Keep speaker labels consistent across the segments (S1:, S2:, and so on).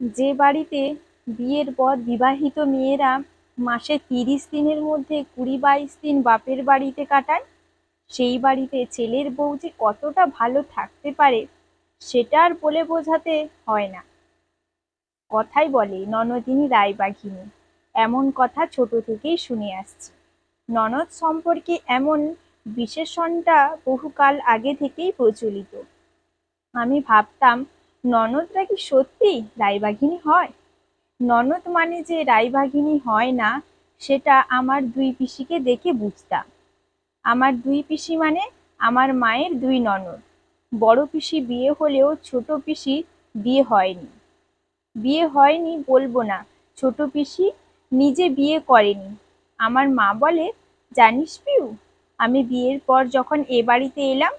S1: যে বাড়িতে বিয়ের পর বিবাহিত মেয়েরা মাসে তিরিশ দিনের মধ্যে কুড়ি বাইশ দিন বাপের বাড়িতে কাটায়, সেই বাড়িতে ছেলের বউ যে কতটা ভালো থাকতে পারে সেটা আর বলে বোঝাতে হয় না। কথাই বলে ননদিনী রায়বাঘিনী, এমন কথা ছোট থেকেই শুনে আসছি। ননদ সম্পর্কে এমন বিশেষণটা বহুকাল আগে থেকেই প্রচলিত। আমি ভাবতাম ননদরা কি সত্যি রায়বাঘিনী হয়? ননদ মানে যে রায়বাঘিনী হয় না, সেটা আমার দুই পিসিকে দেখে বুঝতাম। আমার দুই পিসি মানে আমার মায়ের দুই ননদ। বড় পিসি বিয়ে হলেও ছোট পিসি বিয়ে হয়নি। বিয়ে হয়নি বলব না, ছোট পিসি নিজে বিয়ে করেনি। আমার মা বলে, জানিস পিউ, আমি বিয়ের পর যখন এ বাড়িতে এলাম,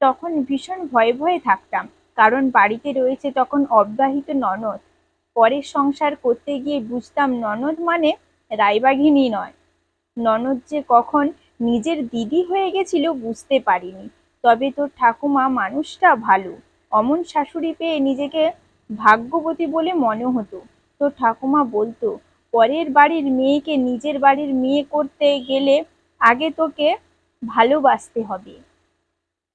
S1: তখন ভীষণ ভয়ে ভয়ে থাকতাম। কারণ বাড়িতে রয়েছে তখন অব্যাহিত ননদ। পরের সংসার করতে গিয়ে বুঝতাম ননদ মানে রায়বাঘিনী নয়। ননদ যে কখন নিজের দিদি হয়ে গেছিল বুঝতে পারিনি। তবে তোর ঠাকুমা মানুষটা ভালো। অমন শাশুড়ি পেয়ে নিজেকে ভাগ্যবতী বলে মনে হতো। তোর ঠাকুমা বলতো, পরের বাড়ির মেয়েকে নিজের বাড়ির মেয়ে করতে গেলে আগে তোকে ভালোবাসতে হবে।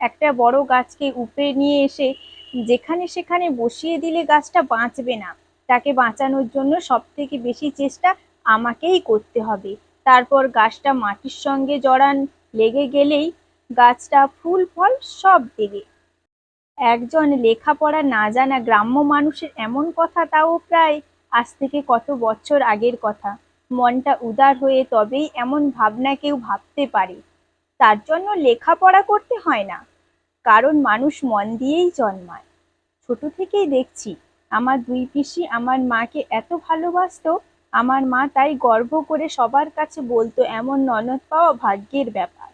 S1: একটা বড় গাছকে উপরে নিয়ে এসে যেখানে সেখানে বসিয়ে দিলে গাছটা বাঁচবে না। তাকে বাঁচানোর জন্য সব থেকে বেশি চেষ্টা আমাকেই করতে হবে। তারপর গাছটা মাটির সঙ্গে জড়ান, লেগে গেলেই গাছটা ফুল, ফল সব দেবে। একজন লেখাপড়া না জানা গ্রাম্য মানুষের এমন কথা তাও প্রায় আজ থেকে কত বছর আগের কথা। মনটা উদার হয়ে তবেই এমন ভাবনা কেউ ভাবতে পারে। তার জন্য লেখাপড়া করতে হয় না। কারণ মানুষ মন দিয়েই জন্মায়। ছোট থেকেই দেখছি, আমার দুই পিসি আমার মাকে এত ভালোবাসতো, আমার মা তাই গর্ব করে সবার কাছে বলতো, এমন ননদ পাওয়া ভাগ্যের ব্যাপার।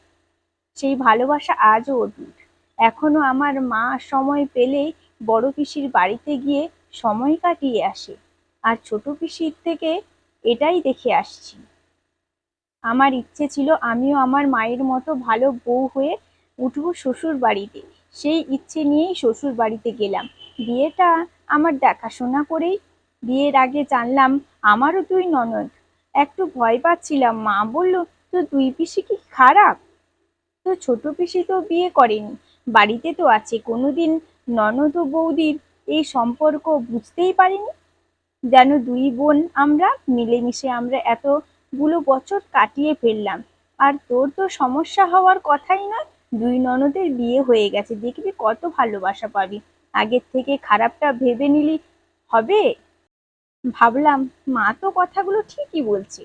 S1: সেই ভালোবাসা আজও অটুট। এখনও আমার মা সময় পেলেই বড় পিসির বাড়িতে গিয়ে সময় কাটিয়ে আসে। আর ছোট পিসির থেকে এটাই দেখে আসছি। আমার ইচ্ছে ছিল আমিও আমার মায়ের মতো ভালো বউ হয়ে উঠবো শ্বশুর বাড়িতে। সেই ইচ্ছে নিয়েই শ্বশুর বাড়িতে গেলাম। বিয়েটা আমার দেখাশোনা করেই। বিয়ের আগে জানলাম, আমারও দুই ননদ। একটু ভয় পাচ্ছিলাম। মা বলল, তো দুই পিসি কি খারাপ? তো ছোট পিসি তো বিয়ে করেনি। বাড়িতে তো আছে। কোনোদিন ননদ ও বৌদির এই সম্পর্ক বুঝতেই পারিনি। যেন দুই বোন আমরা, মিলেমিশে আমরা এতগুলো বছর কাটিয়ে ফেললাম। আর তোর তো সমস্যা হওয়ার কথাই নয়। দুই ননদের বিয়ে হয়ে গেছে। দেখবি কত ভালোবাসা পাবি। আগের থেকে খারাপটা ভেবে নিলি হবে? ভাবলাম, মা তো কথাগুলো ঠিকই বলছে।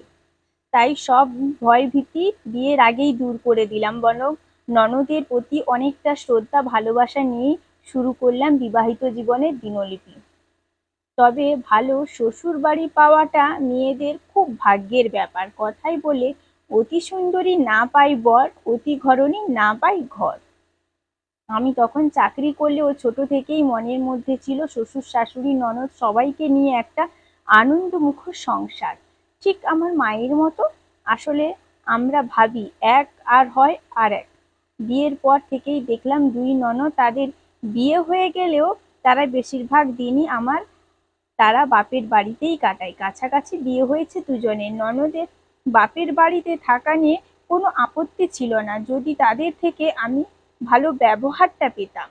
S1: তাই সব ভয় ভীতি বিয়ের আগেই দূর করে দিলাম বরং ননদের প্রতি অনেকটা শ্রদ্ধা, ভালোবাসা নিয়েই শুরু করলাম বিবাহিত জীবনের দিনলিপি। তবে ভালো শ্বশুর বাড়ি পাওয়াটা মেয়েদের খুব ভাগ্যের ব্যাপার। কথাই বলে অতি সুন্দরী না পাই বর, অতি ঘরণী না পাই ঘর। আমি তখন চাকরি করলেও ছোট থেকেই মনের মধ্যে ছিল শ্বশুর, শাশুড়ি, ননদ সবাইকে নিয়ে একটা আনন্দমুখর সংসার। ঠিক আমার মায়ের মতো, আসলে আমরা ভাবি এক আর হয় আর এক। বিয়ের পর থেকেই দেখলাম দুই ননদ তাদের বিয়ে হয়ে গেলেও তারা বেশিরভাগ দিনই আমার, তারা বাপের বাড়িতেই কাটায়। কাছাকাছি বিয়ে হয়েছে দুজনের, ননদের বাপের বাড়িতে থাকা নিয়ে কোনো আপত্তি ছিল না। যদি তাদের থেকে আমি ভালো ব্যবহারটা পেতাম।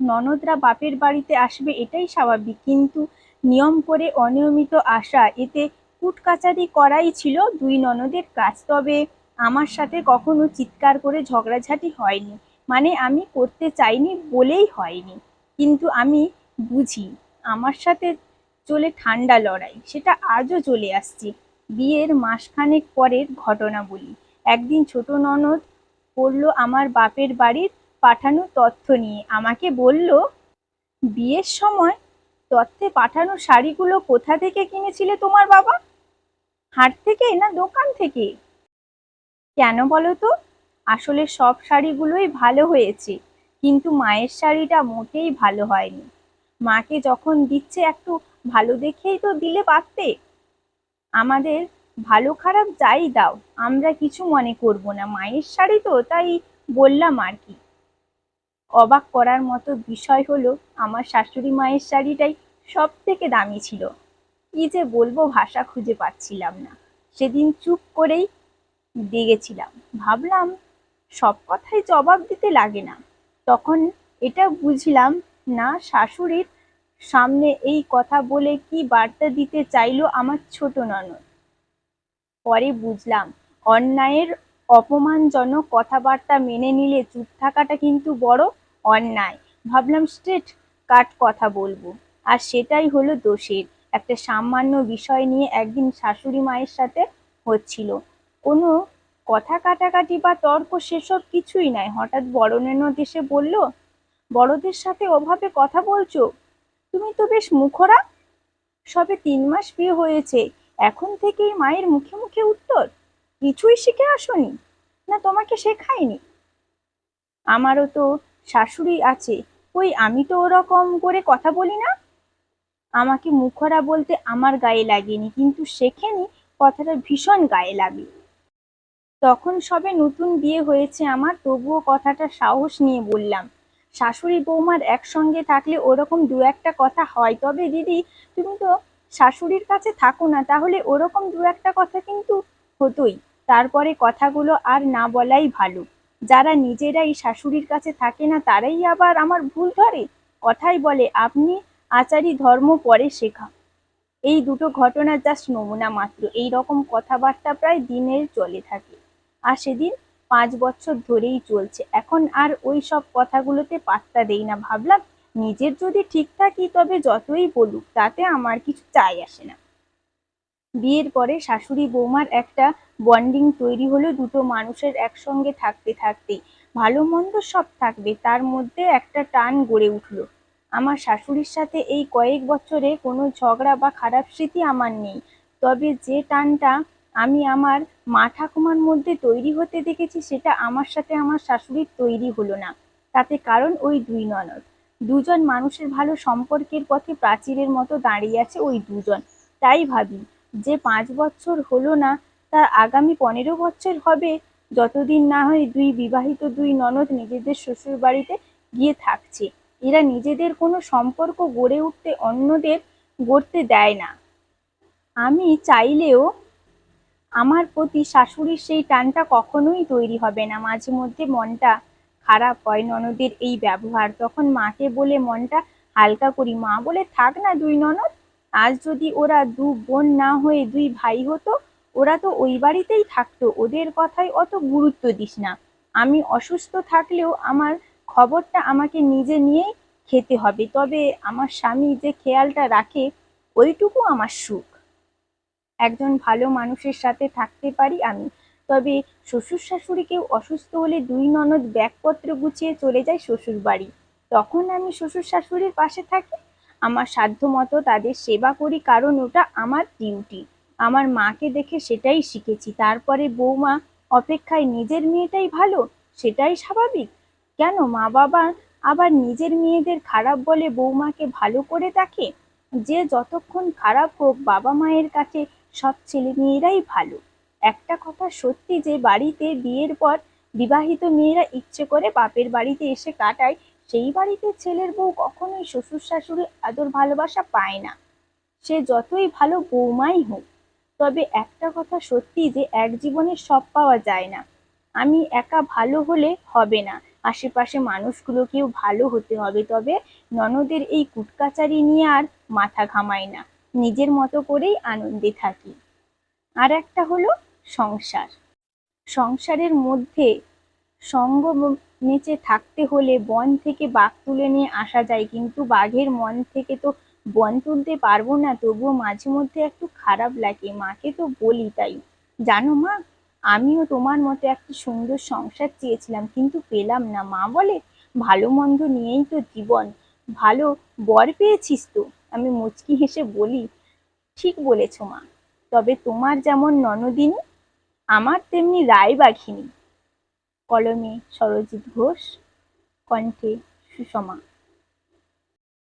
S1: ননদরা বাপের বাড়িতে আসবে এটাই স্বাভাবিক। কিন্তু নিয়ম করে অনিয়মিত আসা, এতে কুটকাচারি করাই ছিল দুই ননদের কাজ। তবে আমার সাথে কখনো চিৎকার করে ঝগড়াঝাটি হয়নি। মানে আমি করতে চাইনি বলেই হয়নি। কিন্তু আমি বুঝি, আমার সাথে চলে ঠান্ডা লড়াই, সেটা আজও চলে আসছে। বিয়ের মাসখানেক পরের ঘটনা বলি। একদিন ছোট ননদ পড়ল আমার বাপের বাড়ির পাঠানো তথ্য নিয়ে। আমাকে বলল, বিয়ের সময় তথ্যে পাঠানো শাড়িগুলো কোথা থেকে কিনেছিলে তোমার বাবা? হাট থেকে না দোকান থেকে? কেন বলো তো? আসলে সব শাড়িগুলোই ভালো হয়েছে, কিন্তু মায়ের শাড়িটা মোটেই ভালো হয়নি। মাকে যখন দিচ্ছে একটু ভালো দেখেই তো দিলে পারতে। আমাদের ভালো খারাপ যাই দাও, আমরা কিছু মনে করব না। মায়ের শাড়ি তো, তাই বললাম আর কি। অবাক করার মতো বিষয় হলো, আমার শাশুড়ি মায়ের শাড়িটাই সব থেকে দামি ছিল। কি যে বলব, ভাষা খুঁজে পাচ্ছিলাম না। সেদিন চুপ করেই দেগেছিলাম ভাবলাম, সব কথাই জবাব দিতে লাগে না। তখন এটা বুঝলাম, না, শাশুড়ির সামনে এই কথা বলে কি বার্তা দিতে চাইলো আমার ছোট ননদ? পরে বুঝলাম, অন্যায়ের অপমানজনক কথাবার্তা মেনে নিলে চুপ থাকাটা কিন্তু বড় অন্যায়। ভাবলাম, স্ট্রেট কাট কথা বলব। আর সেটাই হলো দোষের। একটা সামান্য বিষয় নিয়ে একদিন শাশুড়ি মায়ের সাথে হচ্ছিল। কোনো কথা কাটাকাটি বা তর্ক সেসব কিছুই নাই। হঠাৎ বড় ননদ এসে বলল, বড়দের সাথে ওভাবে কথা বলছো? তুমি তো বেশ মুখরা। সবে তিন মাস বিয়ে হয়েছে, এখন থেকেই মায়ের মুখে মুখে উত্তর, কিছুই শিখে আসনি, না তোমাকে শেখায়নি আমারও তো শাশুড়ি আছে ওই আমি তো ওরকম করে কথা বলি না? আমাকে মুখরা বলতে আমার গায়ে লাগেনি, কিন্তু শেখেনি কথাটা ভীষণ গায়ে লাগে। তখন সবে নতুন বিয়ে হয়েছে আমার, তবুও কথাটা সাহস নিয়ে বললাম শাশুড়ি বৌমার একসঙ্গে থাকলে ওরকম দু একটা কথা হয়। তবে দিদি, তুমি তো শাশুড়ির কাছে থাকো না, তাহলে ওরকম দু একটা কথা কিন্তু হতোই। তারপরে কথাগুলো আর না বলাই ভালো। যারা নিজেরাই শাশুড়ির কাছে থাকে না, তারাই আবার আমার ভুল ধরে। কথাই বলে, আপনি আচারি ধর্ম পরে শেখা। এই দুটো ঘটনার জাস্ট নমুনা মাত্র। এই রকম কথাবার্তা প্রায় দিনের চলে থাকে। আর সেদিন পাঁচ বছর ধরেই চলছে। এখন আর ওই সব কথাগুলোতে পাত্তা দেই না ভাবলাম, নিজের যদি ঠিক থাকি তবে যতই বলুক, তাতে আমার কিছু চাই আসে না। বিয়ের পরে শাশুড়ি বৌমার একটা বন্ডিং তৈরি হলো দুটো মানুষের একসঙ্গে থাকতে থাকতেই। ভালো মন্দ সব থাকবে, তার মধ্যে একটা টান গড়ে উঠল। আমার শাশুড়ির সাথে এই কয়েক বছরে কোনো ঝগড়া বা খারাপ স্মৃতি আমার নেই, তবে যে টানটা আমি আমার মা ঠাকুমার মধ্যে তৈরি হতে দেখেছি, সেটা আমার সাথে আমার শাশুড়ির তৈরি হলো না। তাতে কারণ ওই দুই ননদ। দুজন মানুষের ভালো সম্পর্কের পথে প্রাচীরের মতো দাঁড়িয়ে আছে ওই দুজন। তাই ভাবি, যে পাঁচ বছর হলো না তার আগামী পনেরো বছর হবে, যতদিন না হয় দুই বিবাহিত দুই ননদ নিজেদের শ্বশুর বাড়িতে গিয়ে থাকছে। এরা নিজেদের কোনো সম্পর্ক গড়ে উঠতে অন্যদের গড়তে দেয় না। আমি চাইলেও আমার প্রতি শাশুড়ির সেই টানটা কখনোই তৈরি হবে না। মাঝে মধ্যে মনটা খারাপ হয় ননদের এই ব্যবহার। তখন মাকে বলে মনটা হালকা করি। মা বলে, থাক না দুই ননদ, আজ যদি ওরা দু বোন না হয়ে দুই ভাই হতো, ওরা তো ওই বাড়িতেই থাকতো। ওদের কথায় অত গুরুত্ব দিস না। আমি অসুস্থ থাকলেও আমার খবরটা আমাকে নিজে নিয়েই খেতে হবে। তবে আমার স্বামী যে খেয়ালটা রাখে, ওইটুকু আমার সুখ। একজন ভালো মানুষের সাথে থাকতে পারি আমি। তবে শ্বশুর শাশুড়ি কেউ অসুস্থ হলে দুই ননদ ব্যাগপত্র গুছিয়ে চলে যায় শ্বশুর বাড়ি তখন আমি শ্বশুর শাশুড়ির পাশে থাকি। আমার সাধ্য মতো তাদের সেবা করি কারণ ওটা আমার ডিউটি আমার মাকে দেখে সেটাই শিখেছি। তারপরে বৌমা অপেক্ষায় নিজের মেয়েটাই ভালো, সেটাই স্বাভাবিক। কেন? মা বাবা আবার নিজের মেয়েদের খারাপ বলে বৌমাকে ভালো করে দেখে? যে যতক্ষণ খারাপ হোক বাবা মায়ের কাছে সব ছেলে মেয়েরাই ভালো। একটা কথা সত্যি যে, বাড়িতে বিয়ের পর বিবাহিত মেয়েরা ইচ্ছে করে বাপের বাড়িতে এসে কাটায়, সেই বাড়িতে ছেলের বউ কখনোই শ্বশুর শাশুড়ি আদর ভালোবাসা পায় না। সে যতই ভালো বৌমাই হোক, তবে একটা কথা সত্যি যে, এক জীবনে সব পাওয়া যায় না। আমি একা ভালো হলে হবে না, আশেপাশে মানুষগুলোকেও ভালো হতে হবে, তবে ননদের এই কুটকাচারি নিয়ে আর মাথা ঘামাই না। নিজের মতো করেই আনন্দে থাকি। আর একটা হলো সংসার। সংসারের মধ্যে সঙ্গ নেচে থাকতে হলে বন থেকে বাঘ তুলে নিয়ে আসা যায়, কিন্তু বাঘের মন থেকে তো বন তুলতে পারব না, তবুও মাঝে মধ্যে একটু খারাপ লাগে। মাকে তো বলি তাই, জানো মা, আমিও তোমার মতো একটা সুন্দর সংসার চেয়েছিলাম, কিন্তু পেলাম না। মা বলে, ভালো মন্দ নিয়েই তো জীবন, ভালো বর পেয়েছিস তো। আমি মুচকি হেসে বলি, ঠিক বলেছ মা, তবে তোমার যেমন ননদিনী, আমার তেমনি রায়বাঘিনী কলমে সরজিৎ ঘোষ, কণ্ঠে সুষমা।